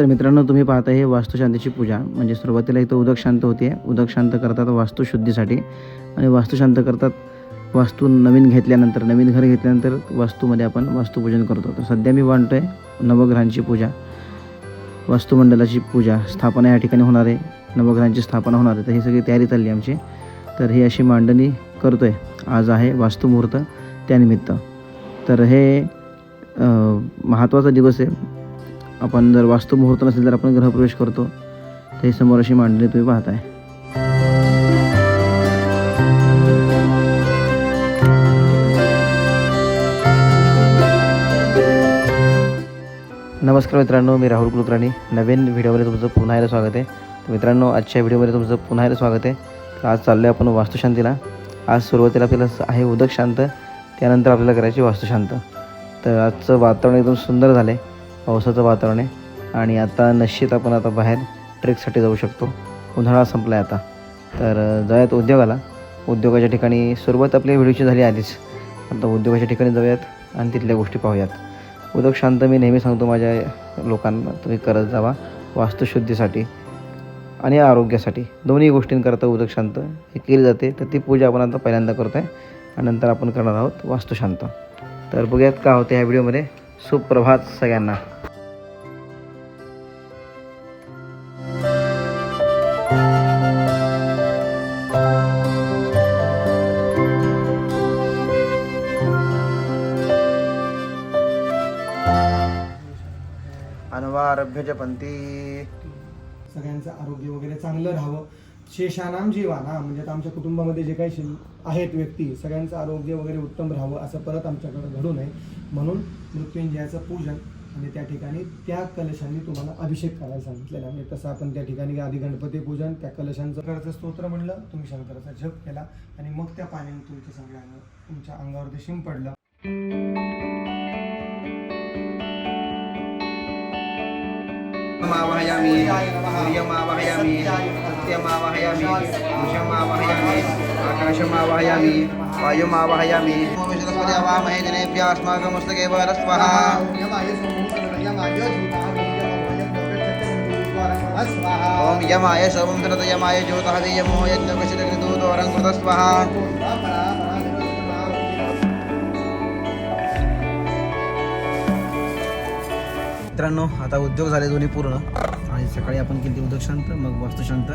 तर मित्रांनो तुम्ही पाहता हे वास्तुशांतीची पूजा. म्हणजे सुरुवातीला इथं उदक शांत होते उदक शांत करतात वास्तुशुद्धीसाठी आणि वास्तू शांत करतात वास्तू नवीन घेतल्यानंतर नवीन घर घेतल्यानंतर वास्तूमध्ये आपण वास्तुपूजन करतो. तर सध्या मी मांडतो आहे नवग्रहांची पूजा. वास्तुमंडलाची पूजा स्थापना या ठिकाणी होणार आहे. नवग्रहांची स्थापना होणार आहे. तर ही सगळी तयारी चालली आमची. तर ही अशी मांडणी करतो आहे आज आहे वास्तुमुहूर्त त्यानिमित्त. तर हे महत्त्वाचा दिवस आहे. आपण जर वास्तुमुहूर्त नसेल तर आपण ग्रहप्रवेश करतो. तर समोर अशी मांडणी तुम्ही पाहताय. नमस्कार मित्रांनो मी राहुल कुलकर्णी. नवीन व्हिडिओमध्ये तुमचं पुन्हा एकदा स्वागत आहे. तर मित्रांनो आजच्या व्हिडिओमध्ये तुमचं पुन्हा एकदा स्वागत आहे. तर आज चाललो आहे आपण वास्तुशांतीला. आज सुरुवातीला आपल्याला आहे उदक शांत त्यानंतर आपल्याला करायची वास्तुशांत. तर आजचं वातावरण एकदम सुंदर झालं आहे पावसाचं वातावरण आहे. आणि आता निश्चित आपण आता बाहेर ट्रेकसाठी जाऊ शकतो. उन्हाळा संपला आहे आता. तर जाऊयात उद्योगाला. उद्योगाच्या ठिकाणी सुरुवात आपल्या व्हिडिओची झाली आधीच. आता उद्योगाच्या ठिकाणी जाऊयात आणि तिथल्या गोष्टी पाहूयात. उदक शांत मी नेहमी सांगतो माझ्या लोकांना तुम्ही करत जावा वास्तुशुद्धीसाठी आणि आरोग्यासाठी. दोन्ही गोष्टींकरता उदक शांत हे केली जाते तर ती पूजा आपण आता पहिल्यांदा करतो आहे आणि नंतर आपण करणार आहोत वास्तुशांत. तर बघूयात का होते ह्या व्हिडिओमध्ये. सुप्रभात सगळ्यांना. अनवारभ्य जपंती सगळ्यांचं आरोग्य वगैरे चांगलं राहावं. शेषानाम जीवाना म्हणजे आता आमच्या कुटुंबामध्ये जे काही आहेत व्यक्ती सगळ्यांचं आरोग्य वगैरे उत्तम राहावं असं परत आमच्याकडे घडू नये. म्हणून मृत्युंजयाचं पूजन आणि त्या ठिकाणी त्या कलशांनी तुम्हाला अभिषेक करायला सांगितलेला आहे. तसं आपण त्या ठिकाणी आधी गणपती पूजन त्या कलशांचं करायचं स्तोत्र म्हणलं तुम्ही शंकराचा जप केला आणि मग त्या पाण्याने तुमच्या सगळ्या अंग तुमच्या अंगावरती शिंपडलं. मावहयामि सूर्यमावहयामि सत्यमावहयामि पुरुषमावहयामि आकाशमावहयामि वायुमावहयामि वैश्वस्पति अवामहे जनेभ्यः अस्माकमस्तके वरस्वः ॐ यमाय सर्वं तनत यमाय ज्योतः यमो यज्ञकशितकृतूतोरङ्कृत स्वाहा मित्रांनो आता उद्योग झाले दोन्ही पूर्ण. आणि सकाळी आपण केली उद्योग शांत मग वास्तू शांत.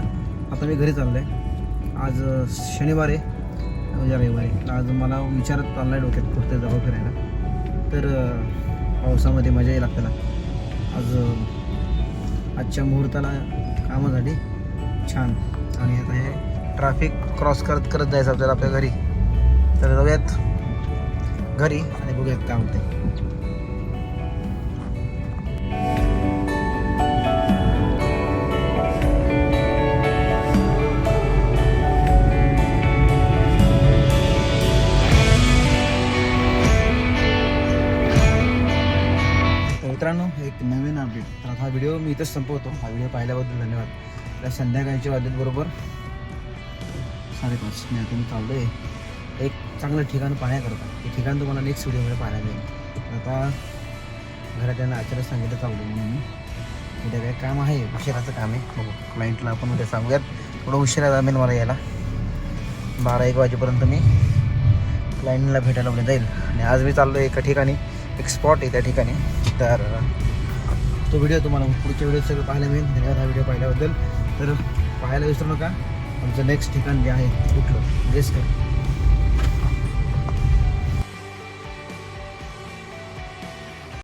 आता मी घरी चाललो म्हणजे आहे आज शनिवार आहे. उद्या रविवारी आज मला विचारत चालला आहे डोक्यात कुठे जावं फिरायला. तर पावसामध्ये मजा येईल आपल्याला आज आजच्या मुहूर्ताला कामं झाली छान. आणि आता हे ट्रॅफिक क्रॉस करत करत जायचं आपल्याला आपल्या घरी. तर जाऊयात. घरी आणि बघूयात काय होते मित्रांनो एक नवीन अपडेट तर हा व्हिडिओ मी इथंच संपवतो. हा व्हिडिओ पाहिल्याबद्दल धन्यवाद. तर संध्याकाळच्या वाजत बरोबर साडेपाच. मी आता मी चाललो आहे एक चांगलं ठिकाण पाहण्याकरता. ते ठिकाण तुम्हाला नेक्स्ट व्हिडिओमध्ये पाहायला मिळेल. आता घरातल्यांना आचार्य सांगितलं चाललो म्हणून. मी उद्या काय काम आहे? उशिराचं काम आहे. बघू. क्लायंटला आपण उद्या सांगूयात. थोडं उशिरा जमेल मला यायला. बारा एक वाजेपर्यंत मी क्लायंटला भेटायला उद्या जाईल. आणि आज मी चाललो एका ठिकाणी. एक स्पॉट आहे त्या ठिकाणी. तर तो व्हिडिओ तुम्हाला पुढच्या व्हिडिओ सगळं पाहायला मिळेल. धन्यवाद हा व्हिडिओ पाहिल्याबद्दल. तर पाहायला विसरू नका. आमचं नेक्स्ट ठिकाण जे आहे कुठलं? गेस कर